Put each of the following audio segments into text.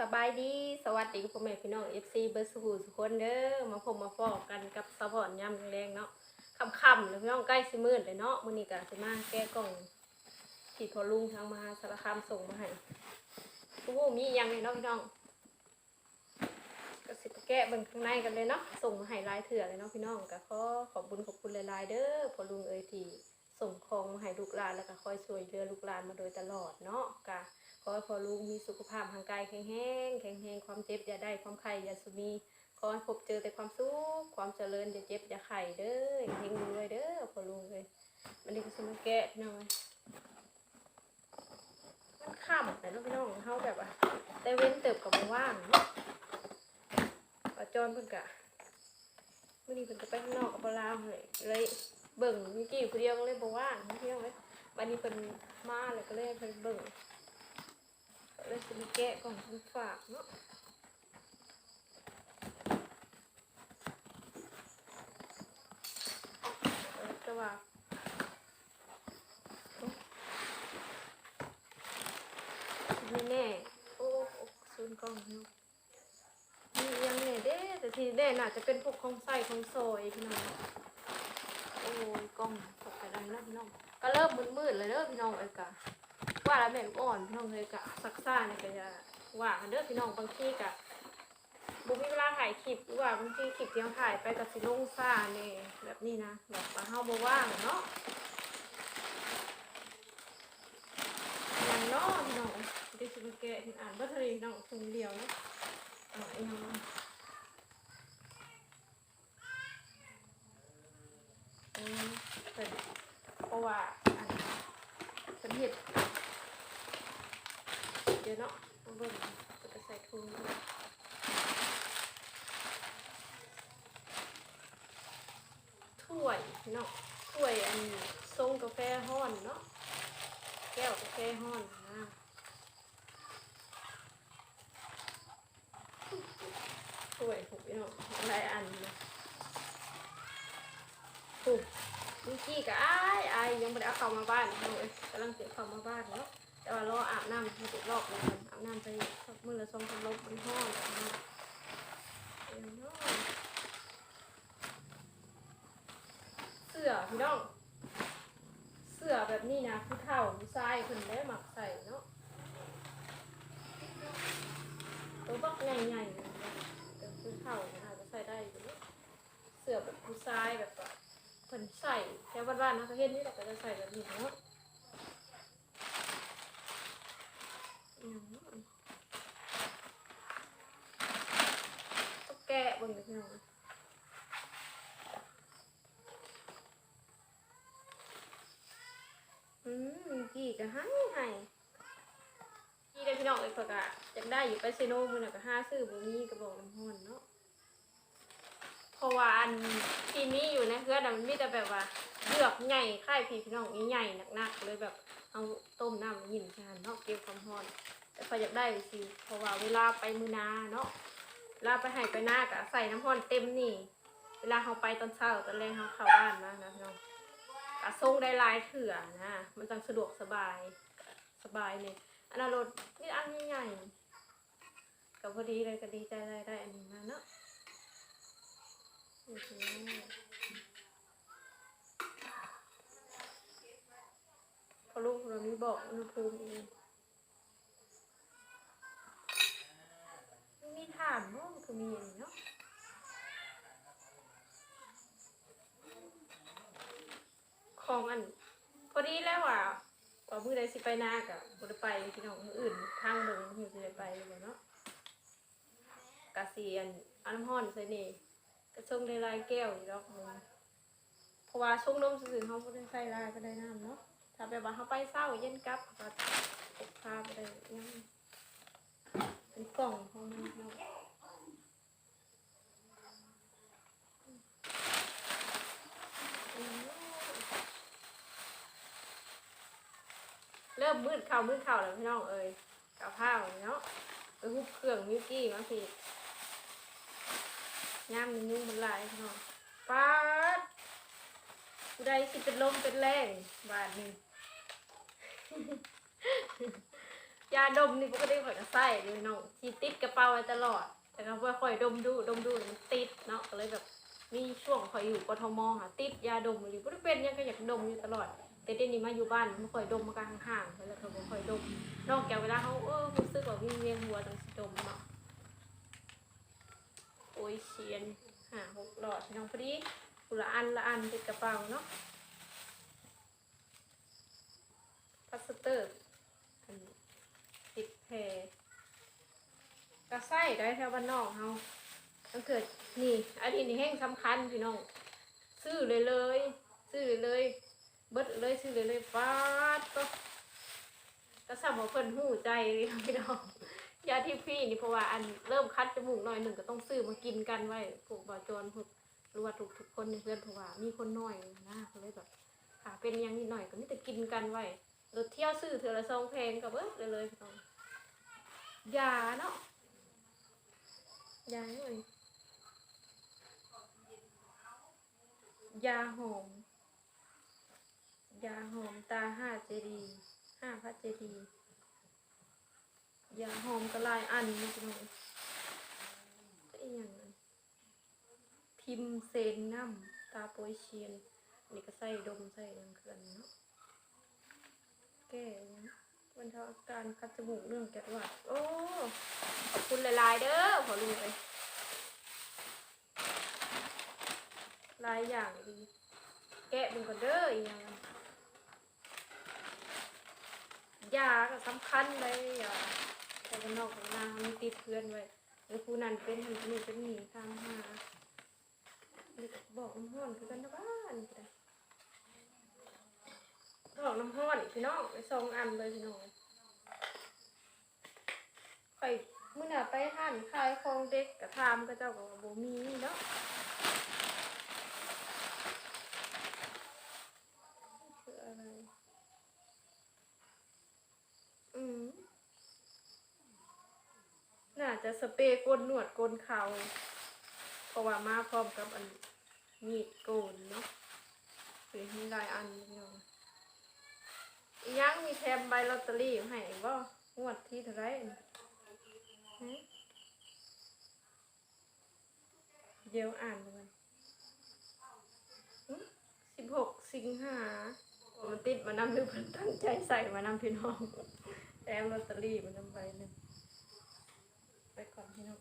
สบายดีสวัสดีพ่อแม่พี่น้อง FC เบอร์สูทุคนเด้อมาพบมาฟอกกันกับสะพอนยำแรงเนาะค่ำๆเลยพี่น้องใกล้สิมืดเลยเนาะมื้อนี้ก็สิมาแก้กล่องที่พอลุงทางมหาสารคามส่งมาให้โอ้มีอีหยังเลยเนาะพี่น้องก็สิไปแกะเบิ่งข้างในกันเลยเนาะส่งมาให้ลายเถื่อเลยเนาะพี่น้องก็ขอขอบคุญขอบคุณหลายๆเด้อพอลุงเอ้ยที่ส่งของ ให้ลูกหลานแล้วก็คอยช่วยเหลือลูกหลานมาโดยตลอดเนาะก็ขอให้พ่อลุงมีสุขภาพทางกายแข็งแรงแข็งแรงความเจ็บอย่าได้ความไข้อย่าสุมีขอให้พบเจอแต่ความสุขความเจริญอย่าเจ็บอย่าไข้เด้อเฮงรวยเด้อพ่อลุงเลยมันนี้ก็สมาแกะพี่อยมันค่ำแต่เนาะพี่น้องเฮาแบบว่าแต่เว้นเติบกับว่างเนาะปาจอนเพิ่นกะมื้อนี้เพิ่นก็ไปข้างนอกกับปลาเลยเลย เบิ่งมีกี่ผู้เดียวก็เลยบ่ว่างเนาะพี่น้องเอ้ยวันนี้เพิ่นมาแล้วก็เลยเพิ่นเบิ่งเลยจะมีแกะกองของฝากเนาะเออจะว่าไม่แน่โอ้โอ้ซูนกล่องเนาะมียังแน่เด้แต่ทีแน่น่าจะเป็นพวกของใส่ของโซยพี่น้อง อ้ยกล่องตกกระไดแล้วพี่น้องก็เริ่มมืดๆเลยเด้อพี่น้องเอ้ยกะว่าแล้วแม่อ่อนพี่น้องเลยกะซักซ่าเนี่ยก็จะว่าเด้อพี่น้องบางทีกะบุมีเวลาถ่ายคลิปหรือว่าบางทีคลิปที่เราถ่ายไปกับสิลงซ่าเนี่ยแบบนี้นะแบบว่าเฮาบ่ว่างเนาะย่างเนาะพี่น้องดี๋ยวสิมาแกะอ่านบัตรีน้องถุงเดียวเนาะอ่าอีหยังวะอืมเป็นเพราะว่าอันเป็นเห็ด เดี๋ยวเนาะมาเบิ่งจะใส่ถุงด้วยถ้วยเนาะถ้วยอันทรงกาแฟห้อนเนาะแก้วกาแฟห้อนนะถ้วยถูกเนาะหลายอันนะถูกมิกกี้กับไอ้ไอ้ายยังไม่ได้เอาเข้ามาบ้านเลยกำลังเก็บเข้ามาบ้านเนาะ แต่ว่ารออาบน้ำให้ติดรอบเลยครับอาบน้ำไปสักมือละสองสามรอบมันห้อนแบบนี้เดี๋ยวเนาะเสื้อพี่น้อง เสื้อแบบนี้นะผู้เฒ่าผู้ชายคนได้หมักใส่เนาะตัวบักใหญ่ๆนะแต่ผู้เฒ่าอาจจะใส่ได้อยู่เสื้อแบบผู้ชายแบบว่าเพิ่นใส่แค่บ้านๆนะเขาเห็นนี่แหละก็จะใส่แบบนี้เนาะ ต้องแกะบนพี่น้องอืมกี่ก็ให้ให้กี่ได้พี่น้องเอ้ยเพิ่นก็อยากได้อยู่ไปเซโนมื้อน่ะก็ห้าซื้อบ่มีก็บอกน้ำฮ้อนเนาะเพราะว่าอันที่มีอยู่ในเฮือนมันมีแต่แบบว่าเลือกใหญ่ค่ายพี่พี่น้องใหญ่หนักๆเลยแบบ เอาต้มน้ำยินชานเนาะเก็บความร้อนแต่พออยากได้สิเพราะว่าเวลาไปมือนาเนาะเวลาไปหายไปหน้ากะใส่น้ำร้อนเต็มนี่ เวลาเขาไปตอนเช้าตอนแรกเขาเข้าบ้านมานะพี่น้องกะส่งได้ลายเถื่อนะมันจังสะดวกสบายสบายเนี่ยอันนั้นรถนี่อันใหญ่ๆก็พอดีเลยก็ดีใจได้ได้อันนี้มาเนาะ เคพอลูกเรามีบอกอุณหภูมิเองมีฐานเนาะมันคือมีอย่างเนาะของอัน พอดีแล้วอะต่อมือใดสิไปนากับบไไปพี่น้องมืออื่นทางเดินอยู่สิได้ไปเลยเนาะกะเสียนอันน้ำห้อนใส่นี่กระชงในลายแก้วอยู่ดอกมึงเพราะว่าชงนมซื่อๆเขาไม่ได้ใส่ลายก็ได้น้ำเนาะ ถ้าแบบว่าเขาไปเศร้าเย็นกลับก็พกพาไปได้ยังเป็นกล่องของมันเนาะเริ่มมืดเข่ามืดเข่าแล้วพี่น้องเอ้ยกับข้าวเนาะไปฮุบเครื่องมิวกี้มาสิย่ามมันยุ่งมันลายพี่น้องป๊าดผู้ใดสิเป็นลมเป็นแรงบาทหนึ่ง ยาดมนี่ปกติข่อยก็ใส่เลยน้องที่ติดกระเป๋าไว้ตลอด แต่ก็ว่าข่อยดมดูดมดูมันติดเนาะก็เลยแบบมีช่วงข่อยอยู่กทมค่ะติดยาดมอยู่บ่ได้เป็นยังก็อยากดมอยู่ตลอด แต่เดี๋ยวนี้มาอยู่บ้านมันข่อยดมมากลางห่างแล้วก็บ่ค่อยดม นอกจากเวลาเขาเออรู้สึกว่าวิงเวียนหัวต้องสิดมเนาะโอ้ยเชียนหาหกหลอดน้องพอดีกุละอันละอันติดกระเป๋าเนาะ พลาสเตอร์อันติดแพรกระไส้ได้แถวบ้านนอกเฮาต้องเกิดนี่อันนี้นี่แห้งสำคัญพี่น้องซื้อเลยเลยซื้อเลยเบิดเลยซื้อเลยเลยฟาดก็ก็สำหรับเพิ่นหูใจเลยพี่น้องยาที่พี่นี่เพราะว่าอันเริ่มคัดจมูกหน่อยหนึ่งก็ต้องซื้อมากินกันไว้พวกบาจรพวกรว่าทุกทุกคนในเพื่อนเพราะว่ามีคนน้อยนะก็เลยแบบค่ะเป็นยังนิดหน่อยก็ไม่แต่กินกันไว้ รถเที่ยวซื้อเถื่อละซองแพงกับเบิดเลยเลยพี่น้องยาเนาะยาเลยยาหอม ยาหอมตาห้าเจดีห้าพระเจดียาหอมกระลายอันนี่พี่น้องก็อีกอย่างนั้นพิมเซนน้ำตาโปยเชียนนี่ก็ใส่ดมใส่หยังเขื่อนเนาะ แก้บรรเทาอาการคัดจมูกเรื่องแก้หวัดโอ้ขอบคุณหลายๆเด้อขอลุงเลยลายอย่างดี แกะมึงก่อนเด้ออีกอย่างนั้นยาก็สำคัญเลยอย่าแต่กันนอกของนาเขามีติดเพื่อนไว้หรือผู้นั้นเป็นทันนี้เป็นหนีตามหาเด็กบอกน้ำห้อนคือกันนะบ้านก็ได้ บอกน้ำห้อนพี่น้องไปสองอันเลยพี่น้องไปมื่อหน่ะไปห้านขายของเด็กกับทามก็เจ้าก็ว่าบ่มีเนาะคืออะไรอืมน่าจะสเปรย์กนหนวดกนเขาเพราะว่ามาพร้อมกับอันมีดโกนเนาะคือมีหลายอันเนาะ ยังมีแถมใบลอตเตอรี่ให้กบ่งวดที่เท่าไหร่เดี๋ยวอ่านกันสิบหกสิงหามันติดมานำหรือเพิ่นตั้งใจใส่มานำพี่น้องแอมลอตเตอรี่มานำใบหนึ่งไปก่อนพี่น้อง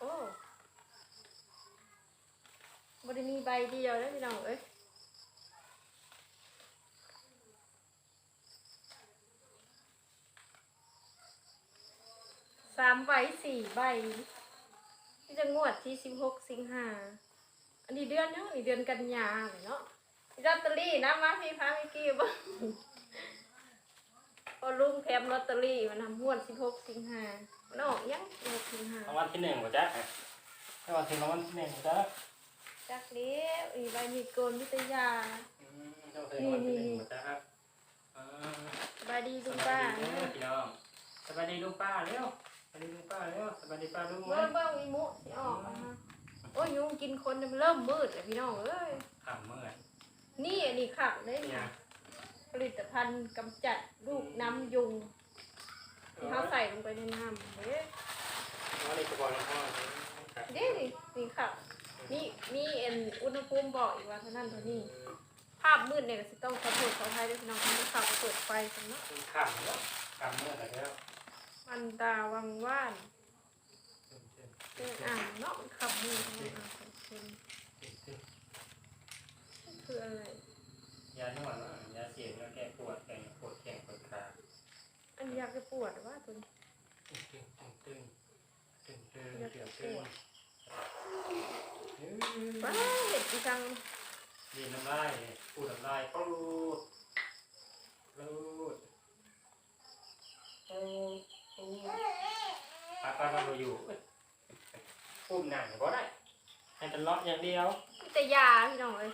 โอ้บได้มีใบ เดียวแล้วพี่น้องเอ้ยสามใบสี่ใบ ที่จะงวดที่สิบหกสิงหาอันนี้เดือนเนาะอันนี้เดือนกันยาเนาะลอตเตอรี่นะมาพี่พามิกี้บ้างพอลุงแถมลอตเตอรี่มันทำงวดสิบหกสิงหามันออกยังสิบหกสิงหารางวัลที่หนึ่งบ่จ๊ะรางวัลที่รางวัลที่หนึ่งบ่จ๊ะ จักเลี้ยวอีใบมีโกนวิทยา อืมเจ้าเคยรางวัลที่หนึ่งบ่จ๊ะครับอ่าสบายดีสลุงบาป้ายดีเด้อพี่น้องสบายดีลุงป้าเร็วสบายดีลุงป้าเร็วสบายดีป้าลุงไหมเบิ้งเบิ้งอีมุสิออกมาโอ้ยยุงกินคนเนี่ยมันเริ่มมืดแล้วพี่น้องเอ้ย ขำเมื่อยนี่อันนี้ขักเลยเนี่นี่ยผลิตภัณฑ์กำจัดลูกน้ำยุงที่เขาใส่ลงไปในน้ำเด้วันนี้กระบอกน้ำพ่อครับเด้นี่นี่ค่ะ มีมีเอ็นอุณหภูมิบอกอีกว่าเท่านั้นเท่านี้ ภาพมืดเนี่ยก็สิต้องขอโทษขออภัยด้วยพี่น้องที่ข่าวเปิดไฟกันเนาะเป็นขำแล้วขำเมื่อยแล้วมันตาวังว่านเป็นอ่างเนาะมันขับมือทางอ่างของคุณคืออะไร ยานวดเนาะยาเสียงยาแก้ปวดแก้ปวดแข้งปวดขาอันนี้อยากจะปวดว่าตัวนี้ตึงตึงตึงตึงตึงอยากตึจะงปตึง วดว้าเห็ดอีจังดีน้ำลายปูดน้ำลายปูดปูดปูดปูดปลาปลาเราอยู่ปุ่มหนังก็ได้ให้ตลอดอย่างเดียวมีแต่ยาพี่น้องเลย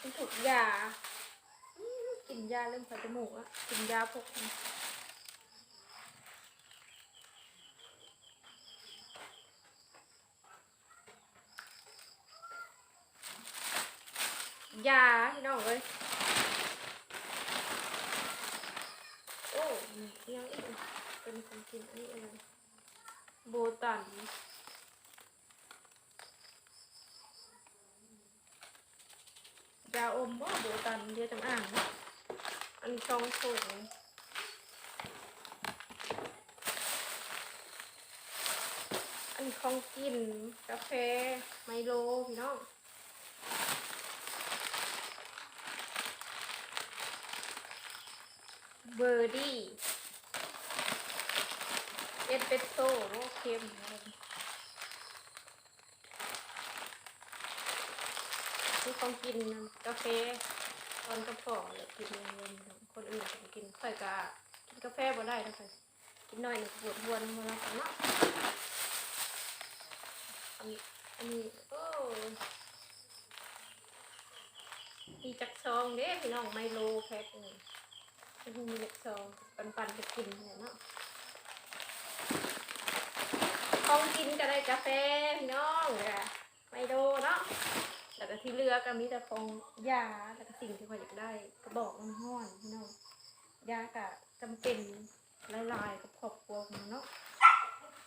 มันถูกยาอื้อกินยาเริ่มขัดจมูกอะกินยาพวกนี้ ยาพี่น้องเอ้ยโอ้ยังอีกเป็นของกินอันนี้อะไรโบตันยาอมว่โบตันเดียวจังอ่างอันนี้ช่องสูงอันของกินกาแฟไมโลพี่น้อง เบอร์ดี้เอสเปรสโซ่โอเค็มนี่ของกินกาแฟตอนกระป๋องเลยกินเงินคนอื่นก็กินค่อยกะกินกาแฟบ่ได้นะคะกินหน่อยหนึงปวดหัวนมาแล้วกันเนาะอันนี้อันนี้โอ้มีจักซองเด้พี่น้องไมโลแพ็คหนึ่ง มีเล็กซองปันปันๆไปกินเนี่ยเนาะของกินก็ได้กาแฟพี่น้องเนี่ยไมโลเนาะแล้วก็ที่เลือก็มีแต่ของยาแล้วก็สิ่งที่เขาอยากได้กระบอกน้ำห้อนพี่น้องยาก็จำเป็นหลายๆกับครอบครัวของเนาะ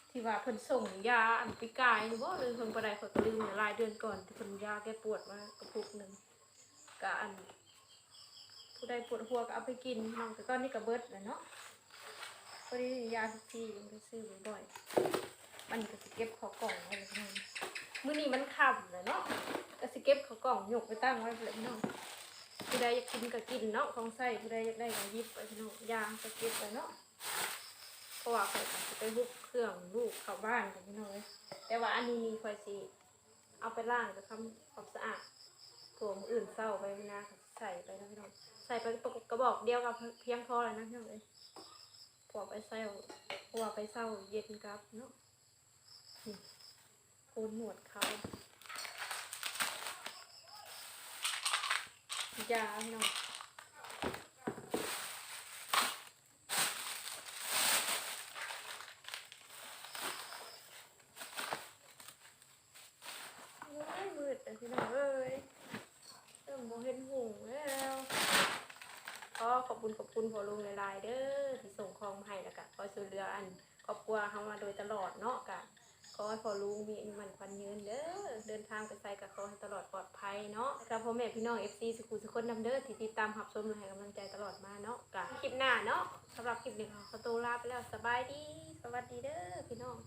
ที่ว่าเพิ่นส่งยาอันปีกายหรือว่าลืมเพิ่นบ่ได้เพิ่นก็ลืมหลายเดือนก่อนที่เพิ่นยาแก้ปวดมากระปุกหนึ่งก็อัน ผู้ใดปวดหัวก็เอาไปกินน้องแต่ก็นี่ก็เบิดแหละเนาะพอดียาทุกทียังไปซื้อบ่อยๆมันก็สิเก็บขอกล่องไว้เลยน้องมื้อนี้มันค่ำแล้วเนาะก็สิเก็บขอกล่องยกไปตั้งไว้เลยน้องผู้ใดอยากกินก็กินเนาะของใส่ผู้ใดอยากได้ก็หยิบไปน้องยาก็เก็บไปเนาะเพราะว่าข่อยก็สิไปฮุบเครื่องลูกเข้าบ้านกันพี่น้องเลยแต่ว่าอันนี้นี่ข่อยสิเอาไปล้างจะทำความสะอาดตัวมืออื่นเศร้าไปไม่นา ใส่ไปนะพี่น้องใส่ไปกระบอกเดียวกับเพียงพอแล้วนะพี่น้องเลยพอไปเศร้าพอไปเศร้าเย็นกับเนาะโกนหนวดเขายาพี่น้องโอ้ยมืดแต่พี่น้องเอ้ย เริ่มโมเห็นหง แล้วก็ขอบคุณขอบคุณพอลุงหลายๆเด้อที่ส่งของมาให้แล้วก็คอยช่วยเหลืออันครอบครัวเขามาโดยตลอดเนาะกะขอให้พอลุงมีอายุมันควันยืนเด้อเดินทางไปไสกับขอให้ตลอดปลอดภัยเนาะกับพ่อแม่พี่น้อง FC สุขุสุคนนำเด้อที่ติดตามหับชมและให้กำลังใจตลอดมาเนาะกะคลิปหน้าเนาะสำหรับคลิปนี้ขอตัวลาไปแล้วสบายดี สวัสดีเด้อพี่น้อง